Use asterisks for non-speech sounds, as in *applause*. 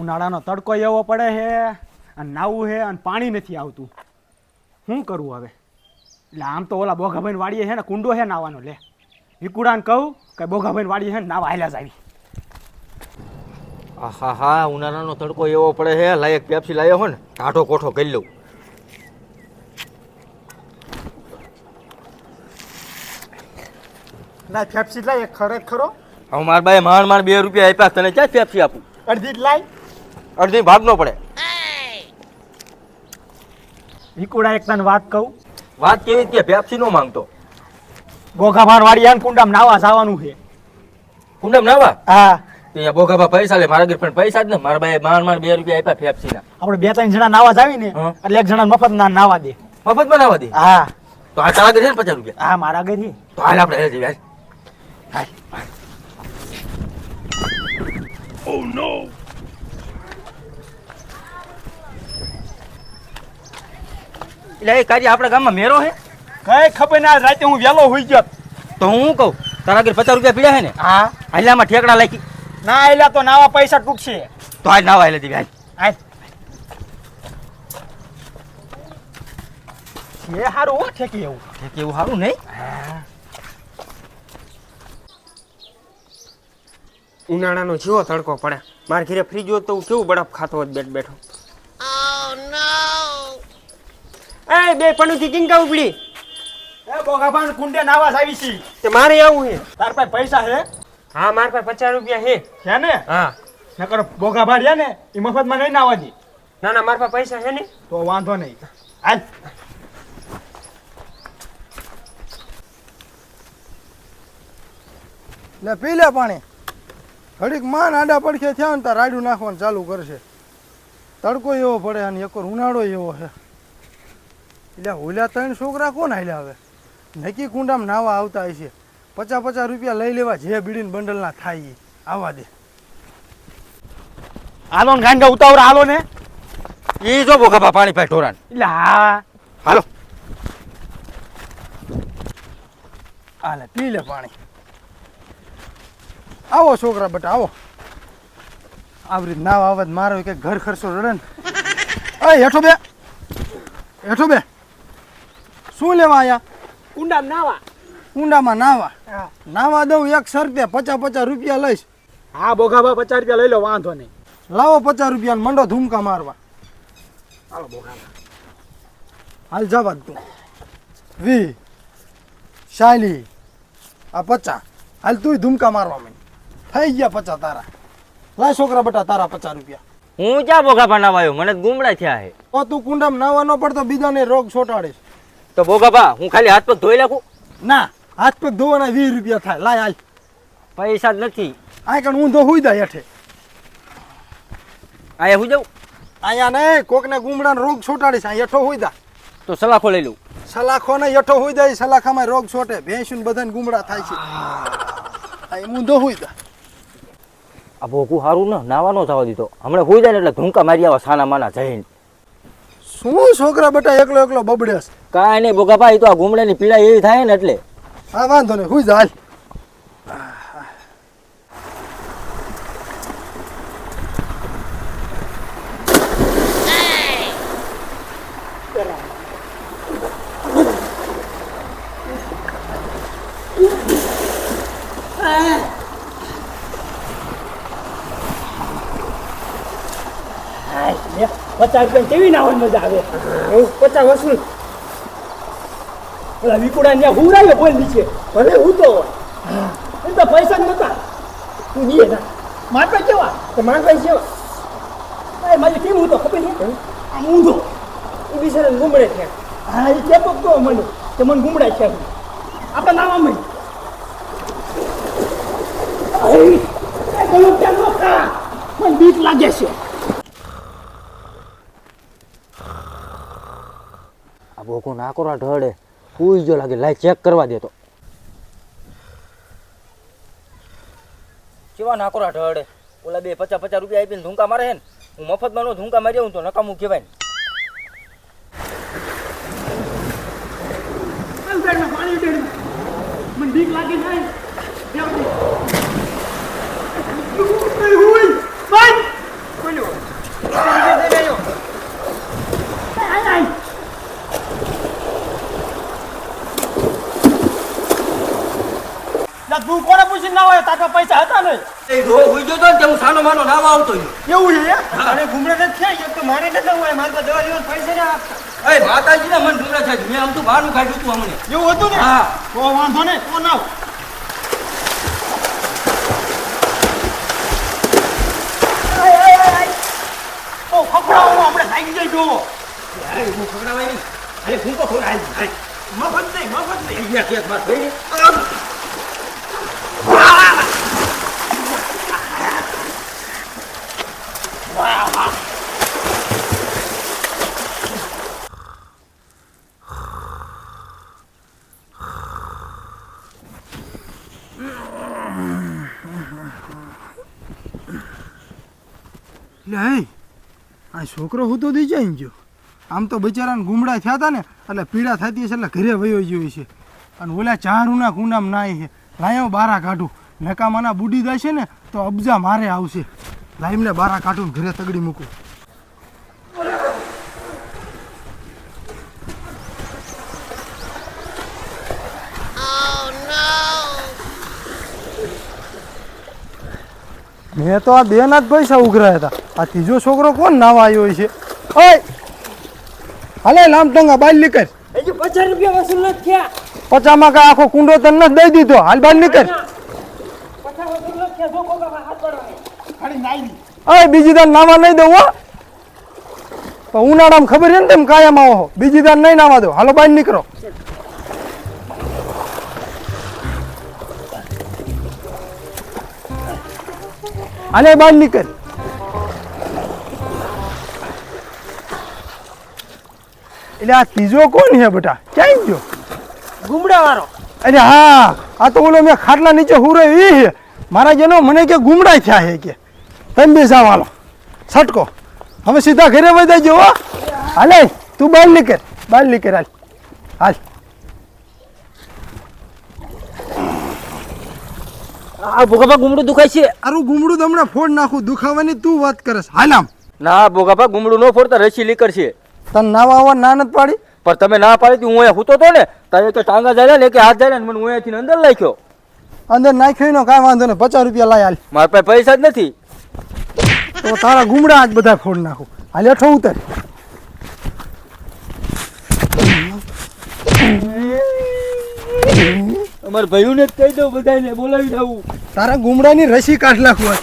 ઉનાળાનો તડકો એવો પડે છે અને નાવું છે અને પાણી નથી આવતું. શું કરવું હવે? એટલે આમ તો ઓલા બોઘાભાઈ વાડીએ છે ને કુંડો છે નાવાનો લે. વિકુડાને કહું કે બોઘાભાઈ વાડીએ છે ને નાવા હાલ્યા જ આવી. આહા હા ઉનાળાનો તડકો એવો પડે છે. લાયક પેપ્સી લાવ્યો હો ને કાઢો કોઠો કરી લઉં. ના પેપ્સી લાય એક ખરે ખરો હવે મારા બાએ માણ માણ બે રૂપિયા આપ્યા તને ક્યાં પેપ્સી આપું? અડધી લાય. અડધી ભાગ ન પડે. વિકુડા એક તને વાત કહું. વાત કેવી કે પેપ્સી નો માંગતો? ગોગાભાર વાળી આમ કુંડામાં નાવા જવાનું છે. કુંડામ નાવા? હા. અહીંયા બોગાબા પૈસા લે મારા ઘર પણ પૈસા જ ને. મારા ભાઈ માર માર બે રૂપિયા આપ્યા પેપ્સી ના આપણે બે ત્રણ જણા નાવા જાવી ને એટલે એક જણા મફત ના નાવા દે. મફત બનાવવા દે? હા. તો આ તારા ઘરે છે ને પચાસ રૂપિયા? હા મારા ઘરે તો હાલ આપણે હે જઈએ ઓ હાલ એટલે એ કાર્ય આપણા ગામમાં મેરો હે. કઈ ખબર ના રાતે હું વહેલો હોઈ ગયો. તો હું કઉ કહું? તારા ઘરે પચાસ રૂપિયા પીડ્યા હે ને? હા. હાલ્યામાં ઠેકડા લાગી ના એલા તો નાવા પૈસા તૂટશે તો આજ નાવા હેલે દીધી હાલ. હાલ. હારું ઠેકી એવું. ઠેકી એવું સારું નહીં? ઉનાળાનો જેવો તડકો પડે. મારે ઘરે ફ્રીજ હોત તો હું કેવું બરફ ખાતો હોત બેઠ બેઠો. એ બે પણુથી કિંકા ઉપડી. એ બોગાભાઈ કુંડે નાવા જ આવી છી. તે મારે આવું છે? તાર પાસે પૈસા છે? હા મારા પાસે પચાસ રૂપિયા છે. છે ને? હા. નકર રહ્યા ને એ મફતમાં નહીં નાવા દે. ના ના માર પાસે પૈસા છે ને. તો વાંધો નહીં. હાલ. લે પી લે પાણી. ઘડીક માન આડા પડખે થયા ને તાર રાડું નાખવાનું ચાલુ કરશે. તડકો એવો પડે અને એક ઉનાળો એવો છે. એટલે ઓલા ત્રણ છોકરા કોણ હાલ્યા હવે? નક્કી કુંડામાં નાવા આવતા હશે. પચાસ પચાસ રૂપિયા લઈ લેવા જે બીડીને બંડલના થાય એ. આવવા દે. હાલો ને ગાંડા ઉતાવળ હાલો ને. એ જો બોગાબા પાણી પાય ઢોરાન. એટલે હા. હાલો. હાલે પી લે પાણી. આવો છોકરા બટા આવો. આવી રીત નાવા આવે મારો કે ઘર ખર્ચો રડે ને. *laughs* અય હેઠો બે. હેઠો બે. શું લેવા આયા? કુંડામાં નાવા. કુંડામાં નાવા? હા. નાવા દઉં એક શરતે પચાસ પચાસ રૂપિયા લઈશ. હા બોગાભાઈ પચાસ રૂપિયા લઈ લો વાંધો નહીં. લાવો પચાસ રૂપિયા મંડો ધૂમકા મારવા. હાલો બોગાભાઈ હાલ જવા તું. વી શાલી આ પચાસ. હાલ તું ધૂમકા મારવા મને થઈ ગયા પચાસ તારા. લાય છોકરા બટા તારા પચાસ રૂપિયા. હું ક્યાં બોગાબા નાવા આવ્યો મને તો ગુમડા થયા છે તું કુંડામાં નાવા ન પડતો બીજાને રોગ છોટાડીશ તો બોગાબા હું ખાલી હાથ પગ ધોઈ નાખું? ના હાથ પગ ધોવાના વીસ રૂપિયા થાય. લાય હાલ પૈસા જ નથી. આ કણ ઊંધો ધોઈ જાય હેઠે. અહીંયા હું જાઉં? અહીંયા ને કોકને ગુમડાનો રોગ છોટાડીશ આ હેઠો હોઈ દા તો સલાખો લઈ લઉં. સલાખો ને હેઠો હોઈ જાય સલાખામાં રોગ છોટે. ભેંસું બધાને ગુમડા થાય છે. આ એમ ઊંધો હુઈ દા આ ભોગું સારું ને નાવાનો થવા દીધો. હમણાં હોઈ જાય ને એટલે ધૂંકા મારી આવા સાના માના જઈને. શું છોકરા બેટા એકલો એકલો બબડ્યાસ કાંઈ નહીં બોગા એ તો આ ઘૂમડાની પીડા એવી થાય ને એટલે. હા વાંધો નહીં હું જા હાલ. પચાસ રૂપિયા કેવી ના હોય મજા આવે? હું પચાસ વસૂલ ઓલા વિકુડા ત્યાં હુરાયો બોલ નીચે ભલે હું તો એ તો પૈસા જ નતા. તું નીએ ના. મારતા કેવા તો મારા પાસે છે એ મારે કેમ હું તો ખબર નહીં. આમ ઊંધો. એ બિચારા ગુમડે છે. હા એ જ તો મને. કે મને ગુમડાય છે આપણે નાવા અમે નો મને બીક લાગે છે. આ બોકો નાકોરા ઢળે. હુઈ જો લાગે લાય ચેક કરવા દેતો કેવા નાકોરા ઢળે ઓલા બે પચાસ પચાસ રૂપિયા આપીને ધૂંકા મારે હે ને હું મફતમાં નો ધૂંકા મારી આવું તો નકામું કહેવાય ને પાણી ઉડે મને બીક લાગે છે હોય બંધ બોલ્યો તા કોને પૂછી ના હોય તારા પૈસા હતા નહીં. એ રો હોઈ ગયો તો ને હું સાનો માનો ના આવતો એવું છે અરે ઘૂમરે નથી થયા? એક તો મારે ન હોય મારે તો દવા દિવસ પૈસા ના આપતા એ માતાજીના મન ડુંગરા છે. મેં આમ તો બહારનું કાઢ્યું તું અમને એવું હતું ને? હા. તો વાંધો નહીં તો ના. ઓ ફફડાવો આપણે લાગી જાય જો અરે હું ખવડાવાય નહીં. અરે હું તો અરે મફત નહીં મફત નહીં. અહીંયા કેસ થઈ હે. આ છોકરો હું તો જાય ગયો. આમ તો બિચારાને ગુમડા થયા હતા ને, એટલે પીડા થતી હશે એટલે ઘરે વયો ગયો છે અને ઓલા ચારુના કુંડામ નાય છે લાયો બારા કાઢું. નકામાના બુડી જશે ને, તો અબજા મારે આવશે. લાઈમને બારા કાઢું ઘરે તગડી મૂકું. મેં તો આ બેના જ પૈસા ઉઘરાયા હતા. આ ત્રીજો છોકરો કોણ નાવા આવ્યો છે? ઓય! હાલે લામ ટંગા બાલ નીકળ. હજી પચાસ રૂપિયા વસૂલ નથી થયા. પચામાં કા આખો કુંડો તને નથી દઈ દીધો. હાલ બાલ નીકળ. પચાસ વસૂલ નથી થયા. ઓય બીજી દાન નાવા નહીં દઉં હો. ઉનાળામાં ખબર છે ને તેમ કાયમ આવો બીજી દાન નહીં નાવા દો હાલો બાર નીકળો. અને બાર નીકળ. એટલે આ ત્રીજો કોણ છે બેટા? ક્યાં ગયો? ગુમડા વાળો અરે હા આ તો ઓલો મેં ખાટલા નીચે હુરો એ મારા જેનો મને કે ગુમડા થયા છે કે. તમે બે જાઓ હાલો છટકો. હવે સીધા ઘરે વહી જજો હો. હાલે તું બહાર નીકળ. બહાર નીકળ હાલ. હાલ. આ ભોગાપા ગુમડું દુખાય છે. આરું ગુમડું તમને ફોડ નાખું. દુખાવાની તું વાત કરસ. હાલ આમ. ના ભોગાપા ગુમડું ન ફોડતા રસી લીકર છે. તને ના આવવા ના નત પાડી? પણ તમે ના પાડી હું અહીંયા હૂતો તો ને તારે તો ટાંગા જાય ને કે હાથ જાય ને મને હું અહીંયાથી અંદર નાખ્યો. અંદર નાખ્યો કાંઈ વાંધો નહીં. પચાસ રૂપિયા લાય હાલ. મારા પાસે પૈસા જ નથી. તો તારા ગુમડા આજ બધા ફોડ નાખું. હાલ અઠો ઉતર. અમારા ભાઈઓને જ કહી દઉં બધાને બોલાવી દઉં. તારા ગુમડાની રસી કાઢ નાખું.